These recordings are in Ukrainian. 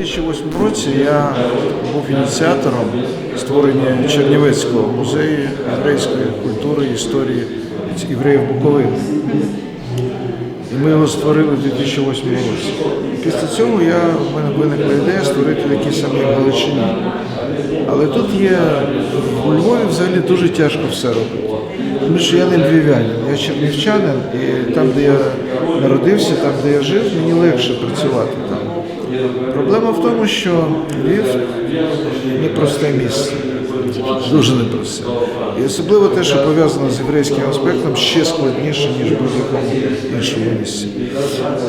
2008 році я був ініціатором створення Чернівецького музею єврейської культури і історії євреїв Буковини. І ми його створили в 2008 році. Після цього я, в мене виникла ідея створити такі самі Галичині. Але тут є у Львові взагалі дуже тяжко все робити. Тому що я не львів'янин, я чернівчанин, і там, де я народився, там, де я жив, мені легше працювати там. Проблема в тому, що Львів непросте місце. Дуже непросте. І особливо те, що пов'язано з єврейським аспектом, ще складніше, ніж в будь-якому іншому місці.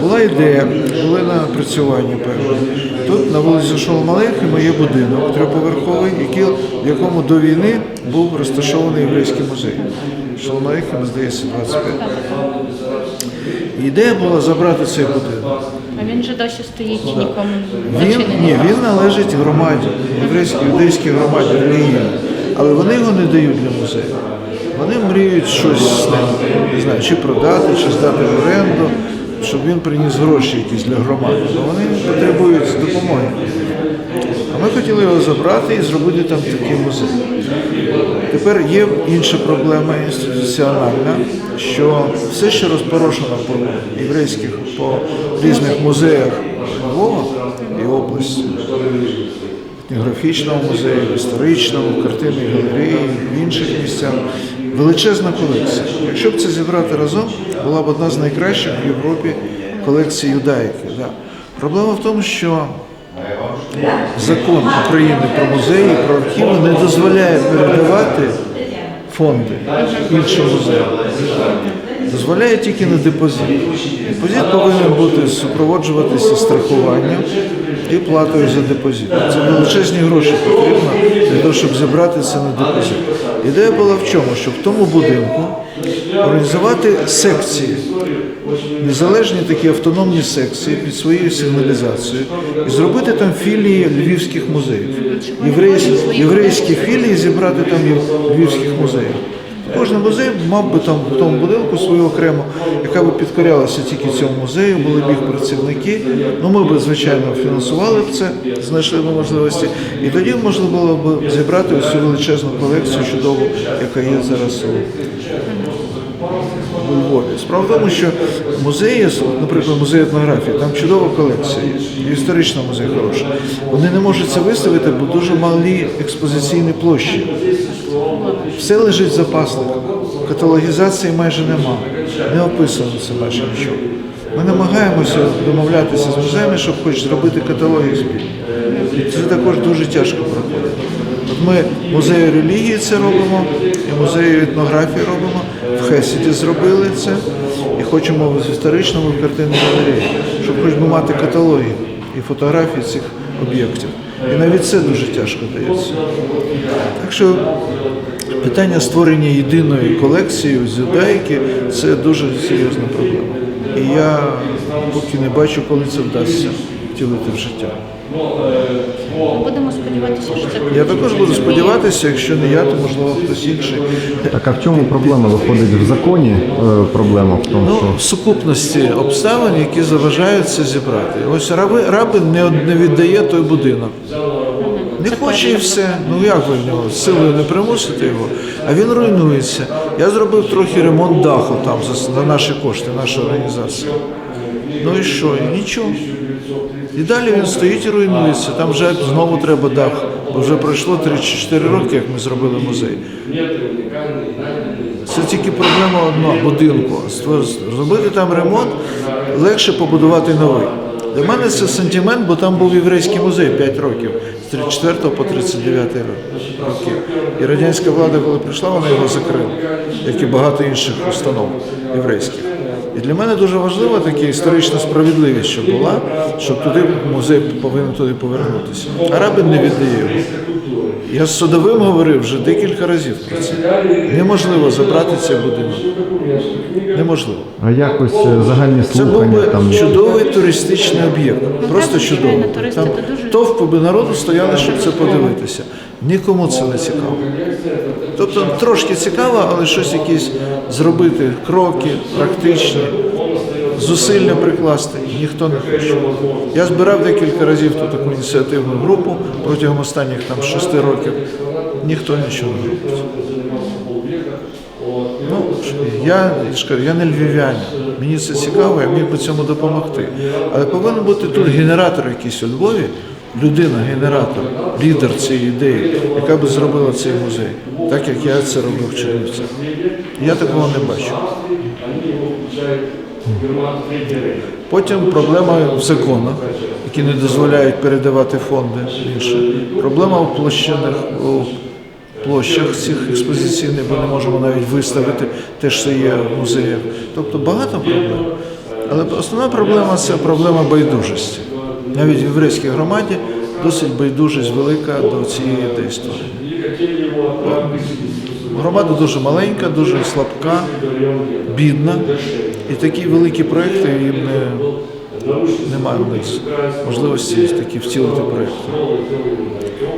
Була ідея, були напрацювання певні. Тут на вулиці Шоломалехіма є будинок трьохповерховий, який, в якому до війни був розташований єврейський музей. Шоломалехіма, здається, 25. Ідея була забрати цей будинок. А він же досі стоїть і нікому Він, зачинений. ні, він належить громаді, єврейській, юдейській громаді релігії. але вони його не дають для музею. Вони мріють щось з ним, не знаю, чи продати, чи здати в оренду, щоб він приніс гроші якісь для громади. Бо вони потребують допомоги. А ми хотіли його забрати і зробити там такий музей. Тепер є інша проблема інституціональна, що все, що розпорошено по єврейських, по різних музеях Львова і області, етнографічному музеї, в історичному, в галереї, в інших місцях, величезна колекція. Якщо б це зібрати разом, була б одна з найкращих в Європі колекцій юдаїки. Да. Проблема в тому, що закон України про музеї, про архіви не дозволяє передавати фонди іншим музеям. Дозволяє тільки на депозит. Депозит повинен бути супроводжуватися страхуванням і платою за депозит. Це величезні гроші потрібно для того, щоб зібрати це на депозит. Ідея була в чому? Щоб в тому будинку організувати секції, незалежні такі автономні секції під своєю сигналізацією і зробити там філії львівських музеїв. Єврейські, філії зібрати там львівських музеїв. Кожен музей мав би там в тому будинку свою окрему, яка би підкорялася тільки цьому музею, були б їх працівники. Ну ми б, звичайно, фінансували б це, знайшли б можливості, і тоді можна було б зібрати цю величезну колекцію чудову, яка є зараз у Львові. Справа в тому, що музеї, наприклад, музей етнографії, там чудова колекція є, і музей хороший. Вони не можуть це виставити, бо дуже малі експозиційні площі. Все лежить в запасниках. Каталогізації майже нема. Не описано це майже нічого. Ми намагаємося домовлятися з музеями, щоб хоч зробити каталоги спільні. І Це також дуже тяжко проходить. От ми музею релігії це робимо, і музею етнографії робимо. Хесіді зробили це і хочемо в історичному картинній галереї, щоб хоч би мати каталоги і фотографії цих об'єктів. І навіть це дуже тяжко дається. Так що питання створення єдиної колекції з юдаїки це дуже серйозна проблема. І я поки не бачу, коли це вдасться втілити в життя. Будемо сподіватися, що це Я також буду сподіватися, якщо не я, то можливо хтось інший. Так а в чому проблема виходить в законі? е, Проблема в тому, Ну, що в сукупності обставин, які заважають це зібрати. Ось раби, рабин не, не віддає той будинок. Не хоче і все. Ну як ви в нього силою не примусите його, а він руйнується. Я зробив трохи ремонт даху там за, за наші кошти, наша організація. Ну і що? І нічого. І далі він стоїть і руйнується. Там вже знову треба дах. Бо вже пройшло 3 чи 4 роки, як ми зробили музей. Це тільки проблема одна будинку. Зробити там ремонт легше побудувати новий. Для мене це сантимент, бо там був єврейський музей 5 років, з 34 по 39 ро- роки. І радянська влада, коли прийшла, вона його закрила, як і багато інших установ єврейських. І для мене дуже важлива така історична справедливість, що була, щоб туди музей повинен туди повернутися. А рабин не віддає його. Я з судовим говорив вже декілька разів про це. Неможливо забрати цей будинок. Неможливо. а якось е, загальні Це був слухання би там чудовий туристичний об'єкт. Просто чудовий. звичайно, туристи Там то дуже- товпи би народу стояли, щоб це подивитися. Нікому це не цікаво. Тобто трошки цікаво, але щось якісь зробити, кроки практичні. Зусилля прикласти, ніхто не хоче. Я збирав декілька разів ту таку ініціативну групу протягом останніх там шести років. Ніхто нічого не робить. Ну, я, ж кажу, я не львів'янин. Мені це цікаво, я міг би цьому допомогти. Але повинен бути тут генератор якийсь у Львові, людина-генератор, лідер цієї ідеї, яка би зробила цей музей, так як я це робив в Чернівцях. Я такого не бачу. Потім проблема в законах, які не дозволяють передавати фонди інше. Проблема у площинах, у площах цих експозиційних, бо не можемо навіть виставити те, що є в музеях. Тобто багато проблем. Але основна проблема це проблема байдужості. Навіть в єврейській громаді досить байдужість велика до цієї створення. Громада дуже маленька, дуже слабка, бідна, і такі великі проекти їм не, немає в них можливості такі втілити проекти.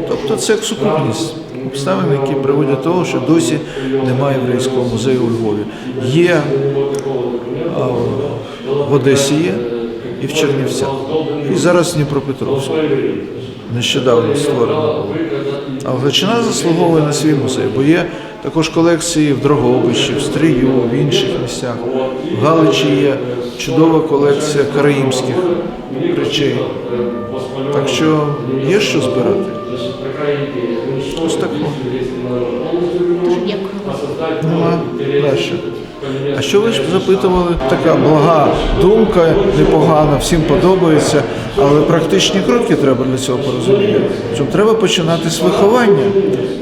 Тобто це як сукупність обставин, які приводять до того, що досі немає єврейського музею у Львові. Є а, в Одесі є і в Чернівцях. І зараз Дніпропетровську. Нещодавно створено. А Галичина заслуговує на свій музей, бо є також колекції в Дрогобищі, в Стрію, в інших місцях. В Галичі є чудова колекція караїмських речей. Так що є що збирати. Ось так. Дуже дякую. Нема краще. А що ви ж запитували? Така блага думка, непогана, всім подобається, але практичні кроки треба для цього порозуміння. Щоб треба починати з виховання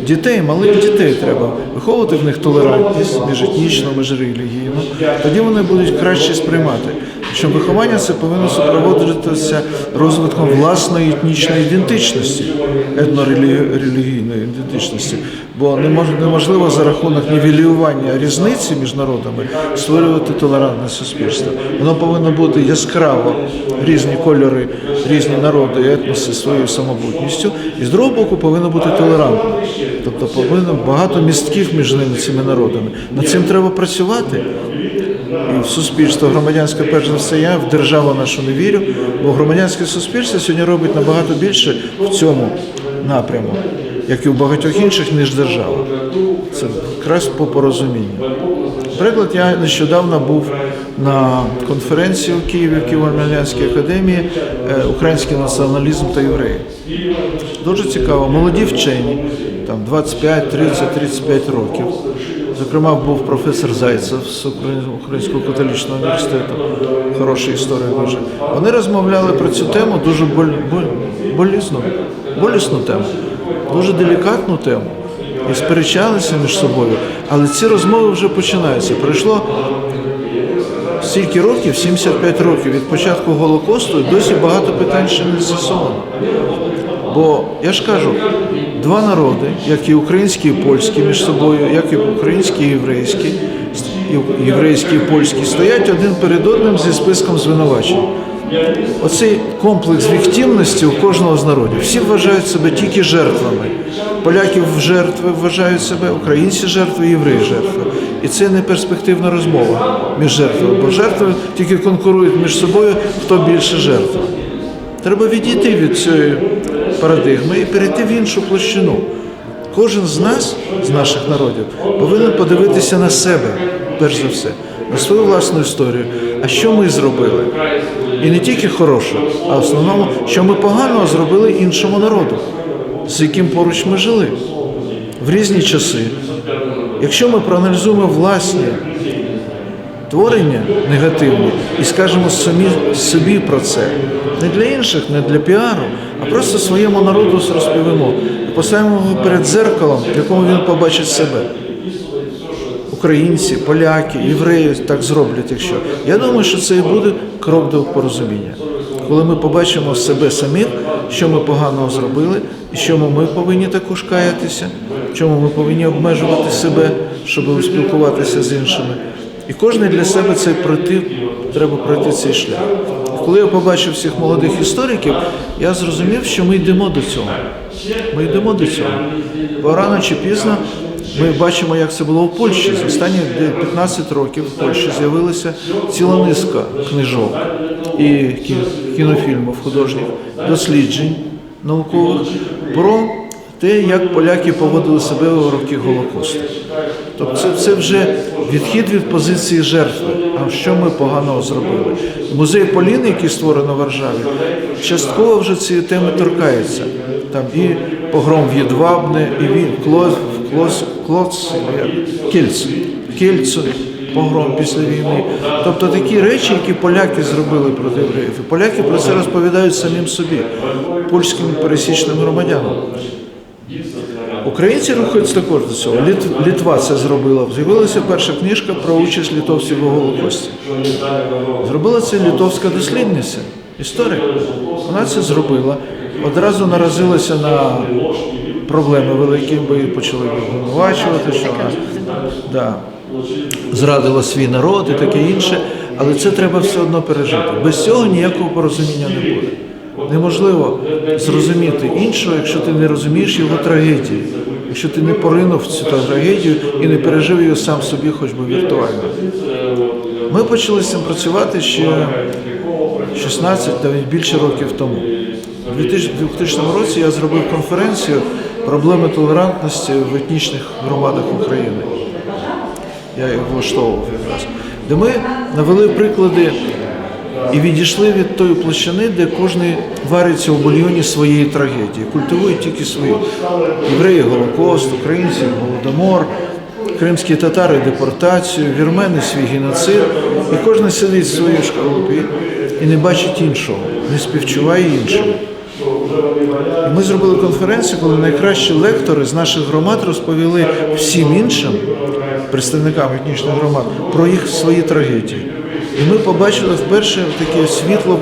дітей, малих дітей треба виховувати в них толерантність міжетнічну, міжрелігійну. Тоді вони будуть краще сприймати. Що виховання це повинно супроводжуватися розвитком власної етнічної ідентичності, етнорелігійної ідентичності. Бо неможливо за рахунок нівелювання різниці між народами створювати толерантне суспільство. Воно повинно бути яскраво різні кольори, різні народи, етноси своєю самобутністю, і з другого боку повинно бути толерантно. Тобто повинно багато містків між ними цими народами. Над цим треба працювати. І в суспільство громадянське, перш за все, я в державу нашу не вірю, бо громадянське суспільство сьогодні робить набагато більше в цьому напряму, як і в багатьох інших, ніж держава. Це якраз по порозумінню. Наприклад, я нещодавно був на конференції у Києві в Києво-Могилянській академії е, Український націоналізм та євреї. Дуже цікаво, молоді вчені, там 25, 30, 35 років. Зокрема, був професор Зайцев з Украї- Українського католічного університету, хороший історик дуже. Вони розмовляли про цю тему дуже боль, боль, болісну, болісну тему, дуже делікатну тему. І сперечалися між собою. Але ці розмови вже починаються. Пройшло стільки років, 75 років від початку Голокосту, і досі багато питань ще не з'ясовано. Бо я ж кажу, два народи, як і український і польський між собою, як і український і єврейський, і єврейський і польський, стоять один перед одним зі списком звинувачень. Оцей комплекс віктивності у кожного з народів. Всі вважають себе тільки жертвами. Поляків жертви вважають себе, українці жертви, євреї жертви. І це не перспективна розмова між жертвами, бо жертви тільки конкурують між собою, хто більше жертв. Треба відійти від цієї парадигми і перейти в іншу площину. Кожен з нас, з наших народів, повинен подивитися на себе, перш за все, на свою власну історію. А що ми зробили? І не тільки хороше, а в основному, що ми поганого зробили іншому народу, з яким поруч ми жили в різні часи. Якщо ми проаналізуємо власні творення негативні і скажемо самі собі про це. Не для інших, не для піару, а просто своєму народу розповімо. І поставимо його перед дзеркалом, в якому він побачить себе. Українці, поляки, євреї так зроблять, якщо. Я думаю, що це і буде крок до порозуміння. Коли ми побачимо себе самих, що ми поганого зробили, і що ми повинні також каятися, чому ми повинні обмежувати себе, щоб спілкуватися з іншими. І кожен для себе цей пройти, треба пройти цей шлях. Коли я побачив всіх молодих істориків, я зрозумів, що ми йдемо до цього. Ми йдемо до цього. Бо рано чи пізно Ми бачимо, як це було в Польщі. За останні де- 15 років в Польщі з'явилася ціла низка книжок і кі- кінофільмів художніх, досліджень наукових про те, як поляки поводили себе у роки Голокосту. Тобто це, це вже відхід від позиції жертви. А що ми поганого зробили? Музей Поліни, який створено в Варшаві, частково вже цієї теми торкається. Там і погром в Єдвабне, і він Клоц, Клоц, Клоц, як? Кільц, погром після війни. Тобто такі речі, які поляки зробили проти євреїв. Поляки про це розповідають самим собі, польським пересічним громадянам. Українці рухаються також до цього. Літ- Літва це зробила. З'явилася перша книжка про участь літовців у Голокості. Зробила це літовська дослідниця, історик. Вона це зробила. Одразу наразилася на проблеми великі, бо її почали обвинувачувати, що вона да, зрадила свій народ і таке інше. Але це треба все одно пережити. Без цього ніякого порозуміння не буде. Неможливо зрозуміти іншого, якщо ти не розумієш його трагедії, якщо ти не поринув цю трагедію і не пережив її сам собі, хоч би віртуально. Ми почали з цим працювати ще 16 навіть більше років тому. У 2000 2000 році я зробив конференцію проблеми толерантності в етнічних громадах України. Я їх влаштовував якраз. Де ми навели приклади і відійшли від тої площини, де кожен вариться у бульйоні своєї трагедії, культивує тільки свою. Євреї Голокост, українці Голодомор, кримські татари депортацію, вірмени свій геноцид. І кожен сидить в своїй шкарлупі і не бачить іншого, не співчуває іншому. І ми зробили конференцію, коли найкращі лектори з наших громад розповіли всім іншим представникам етнічних громад про їх свої трагедії. І ми побачили вперше таке світло,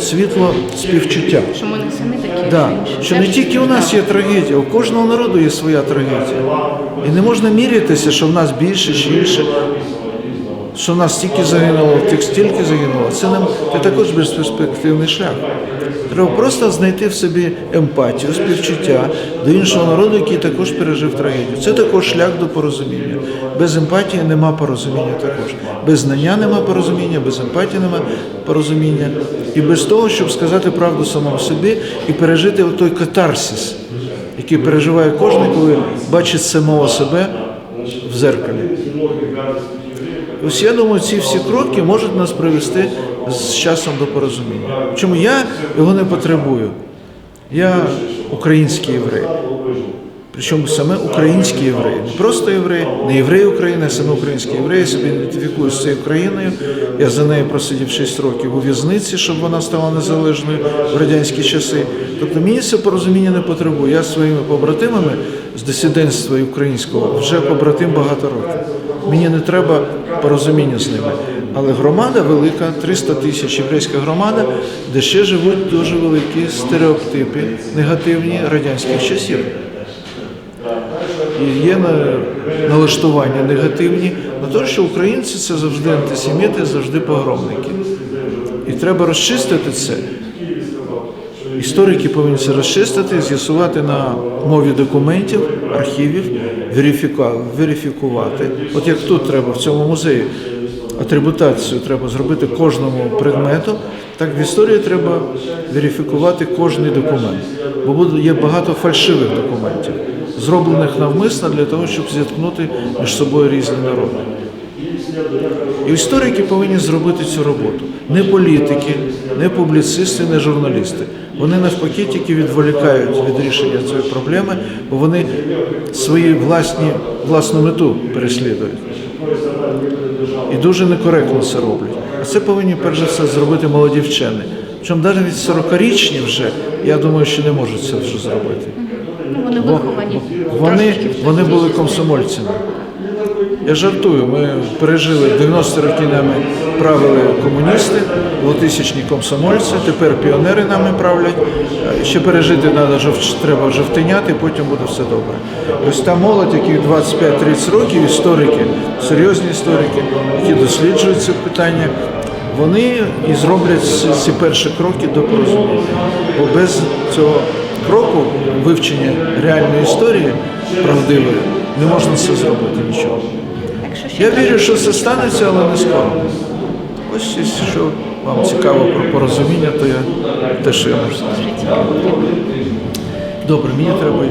світло співчуття. Що ми не самі такі. Да. Що не тільки у нас є трагедія, у кожного народу є своя трагедія. І не можна мірятися, що в нас більше чи інше, що нас стільки загинуло, тих стільки загинуло. Це нам це також безперспективний шлях. Треба просто знайти в собі емпатію, співчуття до іншого народу, який також пережив трагедію. Це також шлях до порозуміння. Без емпатії нема порозуміння також. Без знання нема порозуміння, без емпатії нема порозуміння. І без того, щоб сказати правду самому собі і пережити той катарсис, який переживає кожен, коли бачить самого себе в зеркалі. Ось я думаю, ці всі кроки можуть нас привести з часом до порозуміння. Чому я його не потребую? Я український єврей. Причому саме український єврей, не просто єврей, не єврей України, а саме український єврей. Я себе ідентифікую з цією країною. Я за нею просидів 6 років у в'язниці, щоб вона стала незалежною в радянські часи. Тобто мені це порозуміння не потребує. Я своїми побратимами з дисидентства українського вже побратим багато років. Мені не треба порозуміння з ними. Але громада велика, 300 тисяч єврейська громада, де ще живуть дуже великі стереотипи негативні радянських часів. І є налаштування негативні на те, що українці це завжди антисеміти, завжди погромники. І треба розчистити це. Історики повинні це розчистити, з'ясувати на мові документів, архівів, верифікувати. От як тут треба в цьому музеї атрибутацію треба зробити кожному предмету, так в історії треба верифікувати кожний документ. Бо є багато фальшивих документів, зроблених навмисно для того, щоб зіткнути між собою різні народи. І історики повинні зробити цю роботу. Не політики, не публіцисти, не журналісти. Вони навпаки тільки відволікають від рішення цієї проблеми, бо вони свої власні, власну мету переслідують. І дуже некоректно це роблять. А це повинні перш за все зробити молоді вчені. Чому навіть від 40-річні вже, я думаю, що не можуть це вже зробити. Ну, вони виховані. вони, вони були комсомольцями. Я жартую, ми пережили 90 роки нами правили комуністи, 2000-ні комсомольці, тепер піонери нами правлять. Ще пережити треба, треба жовтеняти, потім буде все добре. Ось та молодь, які 25-30 років, історики, серйозні історики, які досліджують це питання, вони і зроблять ці перші кроки до порозуміння. Бо без цього кроку вивчення реальної історії правдивої не можна це зробити нічого. Я вірю, що це станеться, але не скоро. Ось якщо вам цікаво про порозуміння, то я теж що я можу сказати. Добре, мені треба.